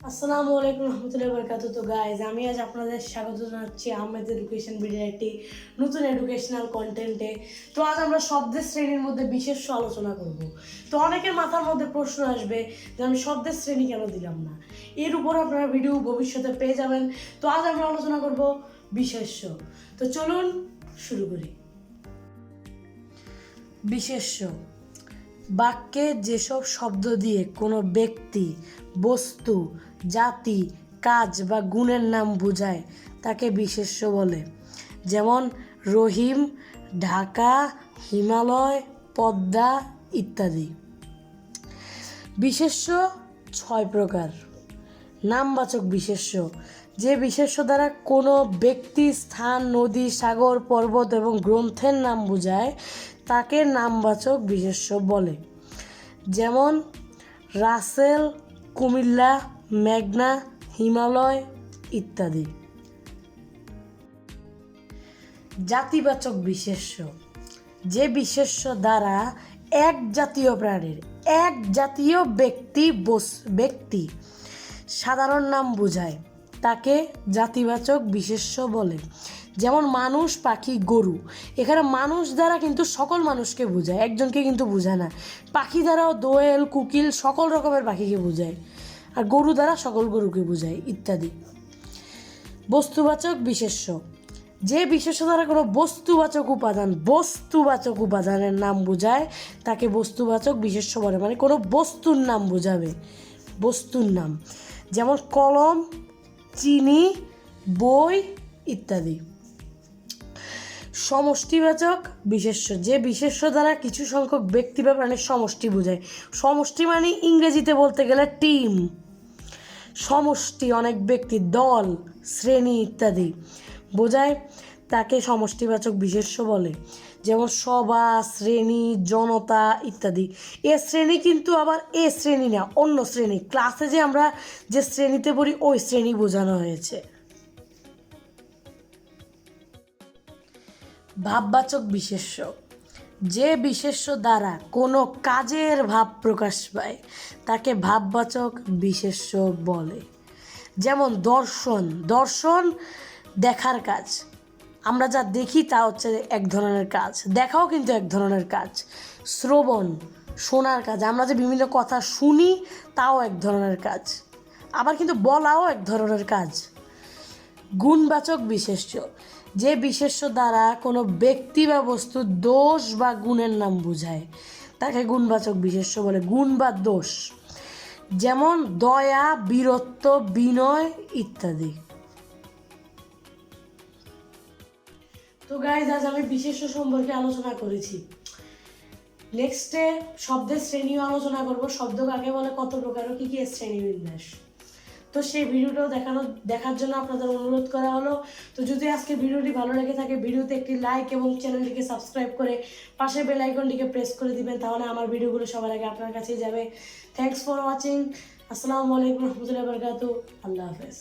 আসসালামু আলাইকুম রহমতুল্লাহ বরকাত তো গাইজ আমি আজ আপনাদের স্বাগত জানাচ্ছি আহমেদ এডুকেশন ভিডিওর একটি নতুন এডুকেশনাল কন্টেন্টে তো আজ আমরা শব্দের শ্রেণির মধ্যে বিশেষ আলোচনা করব। তো অনেকের মাথার মধ্যে প্রশ্ন আসবে যে আমি শব্দের শ্রেণি কেন দিলাম না? এর উপর আপনারা ভিডিও ভবিষ্যতে পেয়ে যাবেন। তো আজ আমরা আলোচনা করব বিশেষ্য। তো চলুন শুরু করি। বিশেষ্য। বাক্যে যেসব শব্দ দিয়ে কোনো ব্যক্তি, বস্তু, জাতি, কাজ বা গুণের নাম বোঝায়, তাকে বিশেষ্য বলে। যেমন রহিম, ঢাকা, হিমালয়, পদ্মা ইত্যাদি। বিশেষ্য ছয় প্রকার। নামবাচক বিশেষ্য, যে বিশেষ্য দ্বারা কোনো ব্যক্তি, স্থান, নদী, সাগর, পর্বত এবং গ্রন্থের নাম বোঝায়, তাকে নামবাচক বিশেষ্য বলে। যেমন, রাসেল, কুমিল্লা, মেঘনা, হিমালয় ইত্যাদি। জাতিবাচক বিশেষ্য, যে বিশেষ্য দ্বারা এক জাতীয় প্রাণীর, এক জাতীয় ব্যক্তি ব্যক্তি সাধারণ নাম বোঝায়। তাকে জাতিবাচক বিশেষ্য বলে। যেমন মানুষ, পাখি, গরু। এখানে মানুষ দ্বারা কিন্তু সকল মানুষকে বোঝায়, একজনকে কিন্তু বোঝায় না। পাখি দ্বারাও দোয়েল, কুকিল সকল রকমের পাখিকে বোঝায় আর গরু দ্বারা সকল গরুকে বোঝায় ইত্যাদি। বস্তুবাচক বিশেষ্য। যে বিশেষ্য দ্বারা কোনো বস্তুবাচক উপাদান বস্তুবাচক উপাদানের নাম বোঝায়, তাকে বস্তুবাচক বিশেষ্য বলে। মানে কোনো বস্তুর নাম বোঝাবে। বস্তুর নাম। যেমন কলম, চিনি, বই ইত্যাদি। সমষ্টিবাচক বিশেষ্য, যে বিশেষ্য দ্বারা কিছু সংখ্যক ব্যক্তি বা প্রাণীর সমষ্টি বোঝায়। সমষ্টি মানে ইংরেজিতে বলতে গেলে টিম। সমষ্টি অনেক ব্যক্তি, দল, শ্রেণি ইত্যাদি। বোঝায় তাকে সমষ্টিবাচক বিশেষ্য বলে। যেমন সভা, শ্রেণি, জনতা ইত্যাদি। এ শ্রেণি কিন্তু আবার এ শ্রেণি না, অন্য শ্রেণি। ক্লাসে যে আমরা যে শ্রেণীতে পড়ি, ওই শ্রেণি বোঝানো হয়েছে। ভাববাচক বিশেষ্য। যে বিশেষ্য দ্বারা কোনো কাজের ভাব প্রকাশ পায়, তাকে ভাববাচক বিশেষ্য বলে। যেমন দর্শন। দর্শন দেখার কাজ। আমরা যা দেখি তা হচ্ছে এক ধরনের কাজ। দেখাও কিন্তু এক ধরনের কাজ। শ্রবণ, শোনার কাজ। আমরা যে বিভিন্ন কথা শুনি, তাও এক ধরনের কাজ। আবার কিন্তু বলাও এক ধরনের কাজ। গুণবাচক বিশেষ্য। যে বিশেষ্য দ্বারা কোনো ব্যক্তি বা বস্তুর দোষ বা গুণের নাম বোঝায়, তাকে গুণবাচক বিশেষ্য বলে গুণ বা দোষ। যেমন দয়া, বীরত্ব, বিনয় ইত্যাদি। তো গাইজ আজ আমি বিশেষ্য সম্পর্কে আলোচনা করেছি। নেক্সটে শব্দের শ্রেণীও আলোচনা করব। শব্দ কাকে বলে, কত প্রকার কী কী শ্রেণি বিন্যাস তো সেই ভিডিওটাও দেখানো দেখার জন্য আপনাদের অনুরোধ করা হলো। তো যদি আজকে ভিডিওটি ভালো লেগে থাকে, ভিডিওতে একটি লাইক এবং চ্যানেলটিকে সাবস্ক্রাইব করে পাশে বেল আইকনটিকে প্রেস করে দিবেন, তাহলে আমার ভিডিওগুলো সবার আগে আপনার কাছেই যাবে। থ্যাংকস ফর ওয়াচিং আসসালামু আলাইকুম রহমতুল্লাহ বরকাতু আল্লাহ হাফেজ।